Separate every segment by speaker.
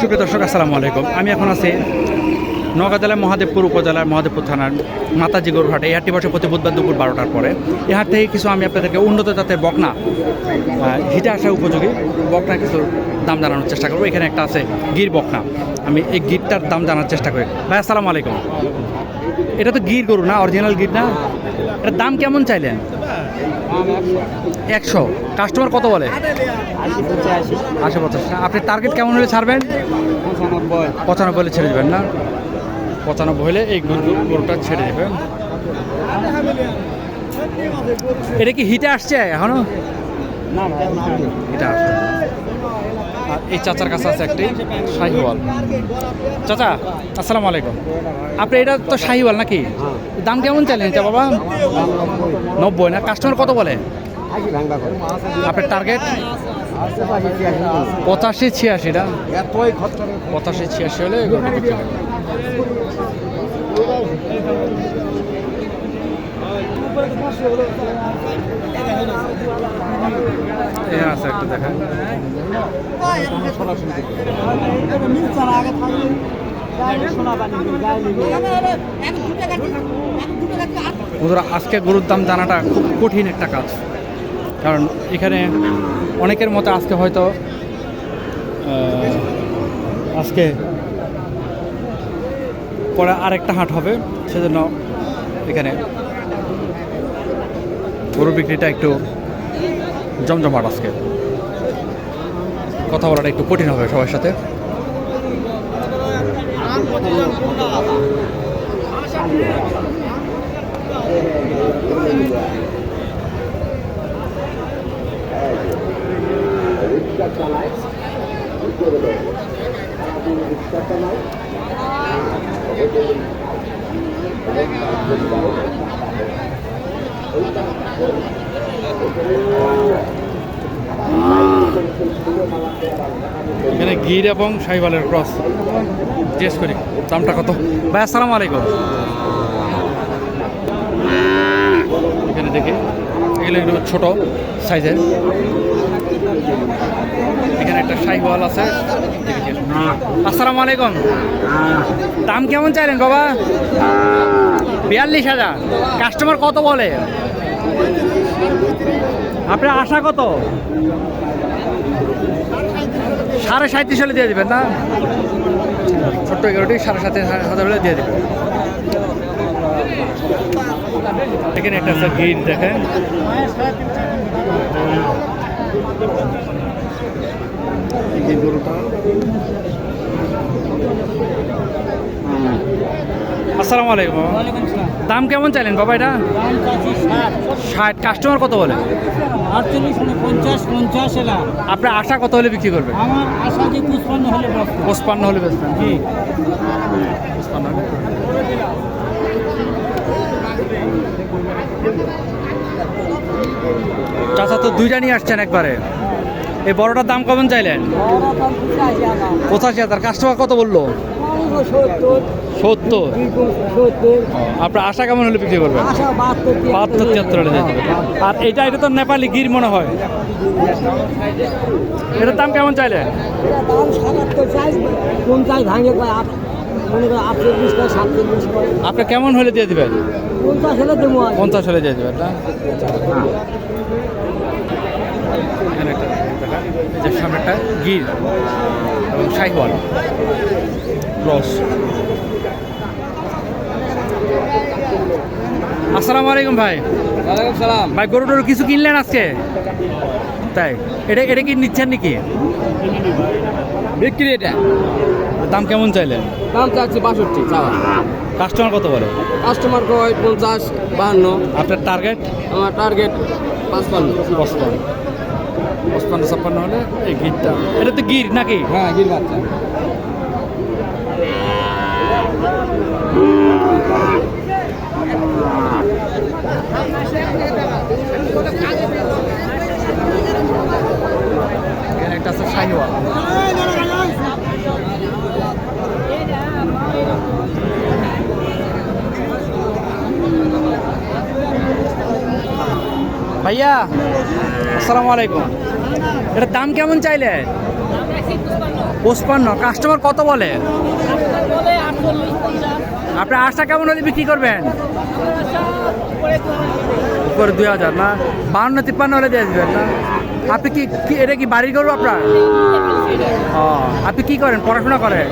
Speaker 1: সুপ্রিয় দর্শক আসসালামু আলাইকুম। আমি এখন আছি নওগাঁ জেলার মহাদেবপুর উপজেলার মহাদেবপুর থানার মাতাজি গরুর হাটে এই হাটটি বসে প্রতি বুধবার দুপুর বারোটার পরে। এই হাট থেকে কিছু আমি আপনাদেরকে উন্নত জাতের বকনা হিটে আসা উপযোগী। বকনা কিছু দাম জানানোর চেষ্টা করব। এখানে একটা আছে গির বকনা। আমি এই গিরটার দাম জানার চেষ্টা করি। ভাই, আসসালামু আলাইকুম। এটা তো গির গরু না? অরিজিনাল গির না? এটার দাম কেমন চাইলেন? একশো। কাস্টমার কত বলে? আশি পঞ্চাশ আপনি টার্গেট কেমন হলে ছাড়বেন? পঁচানব্বই হলে ছেড়ে দেবেন না? পঁচানব্বই হলে এই গরু- গরুটা ছেড়ে দেবেন এটা কি হিটে আসছে এখনও? হিটে আসছে আর এই চাচার কাছে আছে একটি শাহিওয়াল। চাচা আসসালামু আলাইকুম। আপনি এটা তো শাহিওয়াল নাকি? দাম কেমন চাইলেন এটা বাবা? নব্বই। না? কাস্টমার কত বলে? আপনার টার্গেট পঁচাশি ছিয়াশিটা পঁচাশি ছিয়াশি হলে আছে একটা আজকে গরুর দাম জানাটা খুব কঠিন একটা কাজ। কারণ এখানে অনেকের মতো আজকে হয়তো আজকে পরে আরেকটা হাট হবে, সেজন্য এখানে গরু বিক্রিটা একটু জমজমাট আজকে। কথা বলাটা একটু কঠিন হবে সবার সাথে। এখানে গির এবং শাহিওয়ালের ক্রস। জিজ্ঞেস করি, দামটা কত? ভাই, আসসালামু আলাইকুম। এখানে দেখি, এগুলো ছোট সাইজের। এখানে একটা শাহিওয়াল আছে। আছে। আসসালামু আলাইকুম। দাম কেমন চাইলেন বাবা? বিয়াল্লিশ হাজার। কাস্টমার কত বলে? আপনার আশা কত? সাড়ে সাঁত্রিশ হলে দিয়ে দেবেন না? ছোট্ট এগারোটি সাড়ে সাত হাজার হলে দিয়ে দেবেন। এখানে একটা গিট দেখেন। আসসালামু আলাইকুম। দাম কেমন চাইলেন বাবা এটা ষাট। কাস্টমার কত বলে?
Speaker 2: মানে
Speaker 1: আপনার আশা কত হলে বিক্রি করবে?
Speaker 2: আমার আশা যে পুষ্পান্ন হলে বস্তা
Speaker 1: পঁচপান্ন হলে বেচবেন। চাচা তো দুইটা নিয়ে আসছেন একবারে। এই বড়টার দাম কেমন চাইলেন? পঁচাশি হাজার কাস্টমার কত বলল?
Speaker 2: সত্তর।
Speaker 1: আপনার আশা কেমন হলে বিক্রি করবেন?
Speaker 2: আশা বাহাত্তর
Speaker 1: তিয়াত্তর হলে। আর এটা এটা তো নেপালি গির মনে হয়। এটার দাম কেমন চাইলেন?
Speaker 2: দাম সাতাত্তর চাই পঞ্চাশ ভাঙে কয় আট মনে করে আটচল্লিশ কয় সাতচল্লিশ কয়
Speaker 1: আপনি কেমন হলে দিয়ে দিবেন?
Speaker 2: পঞ্চাশ হলে দেবো
Speaker 1: পঞ্চাশ হলে দিয়ে দেবেন না এখানে একটা দেখা, এই যে সামনেটা গির এবং শাহিওয়াল ক্রস। আসসালামু আলাইকুম ভাই।
Speaker 2: ওয়ালাইকুম সালাম।
Speaker 1: ভাই গরু টরু কিছু কিনলেন আজকে? তাই এটা এটা কি নিচ্ছেন নাকি?
Speaker 2: বিক্রি এটা।
Speaker 1: দাম কেমন চাইলেন?
Speaker 2: দাম চাচ্ছি বাষট্টি চাওয়া।
Speaker 1: কাস্টমার কত বলে?
Speaker 2: কাস্টমার কয় পঞ্চাশ বাহান্ন।
Speaker 1: আপনার টার্গেট
Speaker 2: আমার টার্গেট পাঁচপান্ন।
Speaker 1: পঁচপান্ন। পঁচপান্ন ছাপ্পান্ন হলে এই গীতটা এটা তো গির নাকি?
Speaker 2: হ্যাঁ গির বাচ্চা।
Speaker 1: একটা আছে শাহিওয়াল ভাইয়া আসসালামু আলাইকুম। এটার দাম কেমন চাইলে? পঁচপান্ন। কাস্টমার কত বলে? আপনি আশা কেমন হলে বিক্রি করবেন? উপরে দুই হাজার না? বাহান্ন, তিপ্পান্ন হলে দিয়ে দেবেন না? আপনি কি এটা কি বাড়ি করব আপনার? ও, আপনি কি করেন? পড়াশোনা করেন?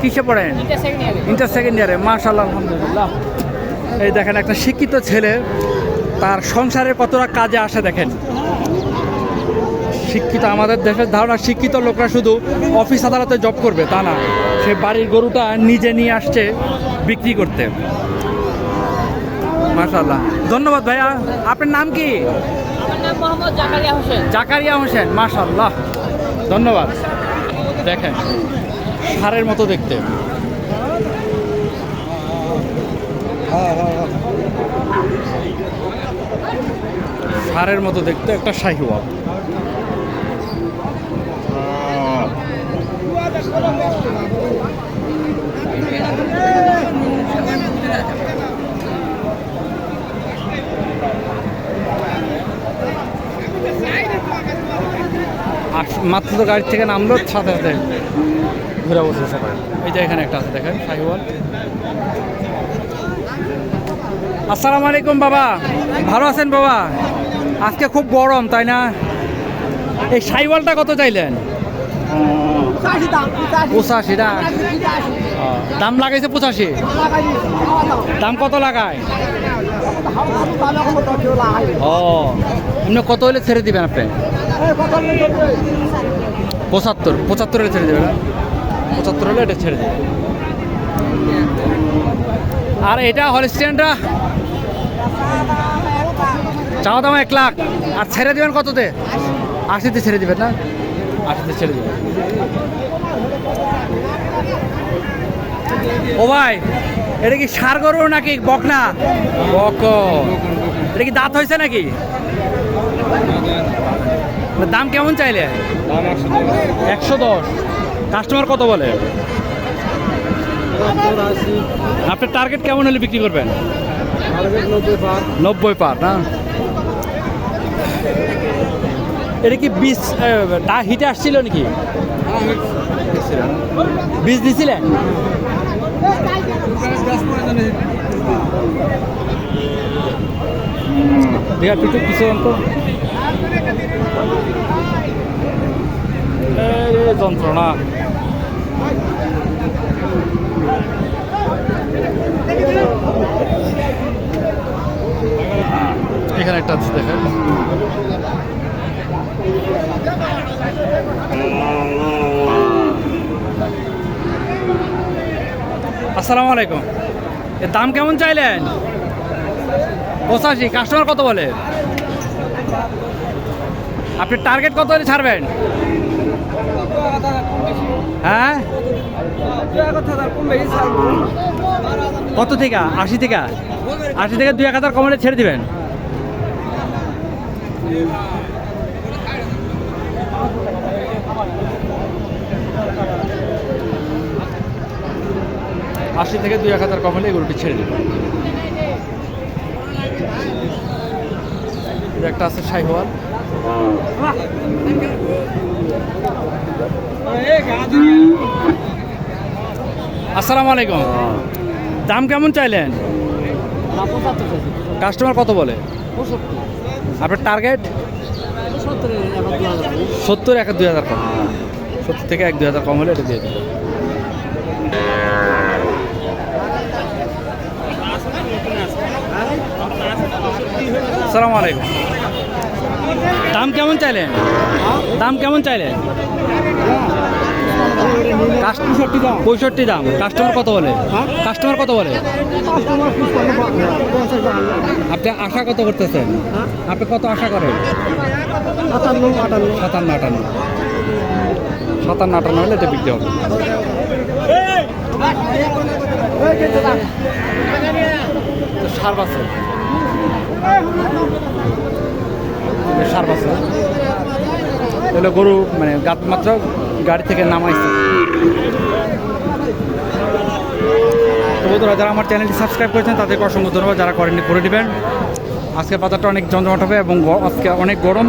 Speaker 1: কিসে পড়েন? ইন্টার সেকেন্ড ইয়ারে মাশাল্লাহ আলহামদুলিল্লাহ। এই দেখেন, একটা শিক্ষিত ছেলে, তার সংসারের কতটা কাজে আসে দেখেন। শিক্ষিত আমাদের দেশের ধারণা শিক্ষিত লোকরা শুধু অফিস আদালতে জব করবে তা না। সে বাড়ির গরুটা নিজে নিয়ে আসছে বিক্রি করতে। মাশাল্লাহ ধন্যবাদ ভাইয়া। আপনার নাম কি?
Speaker 3: জাকারিয়া হোসেন।
Speaker 1: জাকারিয়া হোসেন মাশাল্লাহ ধন্যবাদ। দেখেন সারের মতো দেখতে। সারের মতো দেখতে একটা শাহিওয়াল। মাত্র তো গাড়ি থেকে নামলো সাথে সাথে ঘুরে বসে করেন এই যে এখানে একটা আছে, দেখেন শাহিওয়াল আসসালামু আলাইকুম, বাবা। ভালো আছেন, বাবা? আজকে খুব গরম, তাই না? এই শাহিওয়ালটা কত চাইলেন?
Speaker 2: পঁচাশি
Speaker 1: না দাম লাগাইছে পঁচাশি। দাম কত লাগায়? ও, এমনি কত হলে ছেড়ে দিবেন আপনি? পঁচাত্তর পঁচাত্তর হলে ছেড়ে দেবেন? পঁচাত্তর হলে এটা ছেড়ে দেবে আর এটা হলস্টেনটা? চাওয়া দাম এক লাখ। আর ছেড়ে দেবেন কততে? আশিতে ছেড়ে দিবেন না? আশিতে ছেড়ে দেবেন ও ভাই এটা কি সার গরু নাকি বকনা? বক। এটা কি দাঁত হয়েছে নাকি? দাম কেমন চাইলে? একশো দশ। কাস্টমার কত বলে? আপনার টার্গেট কেমন হলে বিক্রি করবেন? নব্বই পার না? এটা কি বীজ তা হিটে আসছিল নাকি? বীজ দিছিলেন? দেখা পিছু তো এই রে যন্ত্রণা এখানে একটা আছে দেখেন আসসালামু আলাইকুম। এর দাম কেমন চাইলেন? পঁচাশি কাস্টমার কত বলে? আপনি টার্গেট কত হলে ছাড়বেন? হ্যাঁ? কত থেকে? আশি থেকে? আশি থেকে দুই এক হাজার কমলে ছেড়ে দিবেন। আশি থেকে দুই এক হাজার কমলে এগুলোটি ছেড়ে দেবেন এটা একটা আছে শাহিওয়াল। আসসালামু আলাইকুম। দাম কেমন চাইলেন? কাস্টমার কত বলে? আপনার টার্গেট?
Speaker 2: সত্তর
Speaker 1: এক দুই হাজার কম। সত্তর থেকে এক দুই হাজার কম হলে এটা দিয়ে দেবে সালাম আলাইকুম দাম কেমন চাইলেন দাম কেমন চাইলেন
Speaker 2: পঁয়ষট্টি দাম
Speaker 1: কাস্টমার কত বলে কাস্টমার কত বলে আপনি আশা কত করতেছেন আপনি কত আশা করেন
Speaker 2: সাতান্ন আটান্ন
Speaker 1: সাতান্ন আটান্ন সাতান্ন আটান্ন হলে এটা বিক্রি হবে সার সার গরু মানে গাত মাত্র গাড়ি থেকে নামাইছে। তো বন্ধুরা, যারা আমার চ্যানেলটি সাবস্ক্রাইব করেছেন, তাদেরকে অসংখ্য ধন্যবাদ। যারা করেননি, করে দিবেন। আজকে বাজারটা অনেক জমজমাট হবে এবং আজকে অনেক গরম।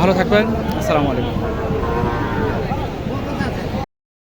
Speaker 1: ভালো থাকবেন। আসসালামু আলাইকুম।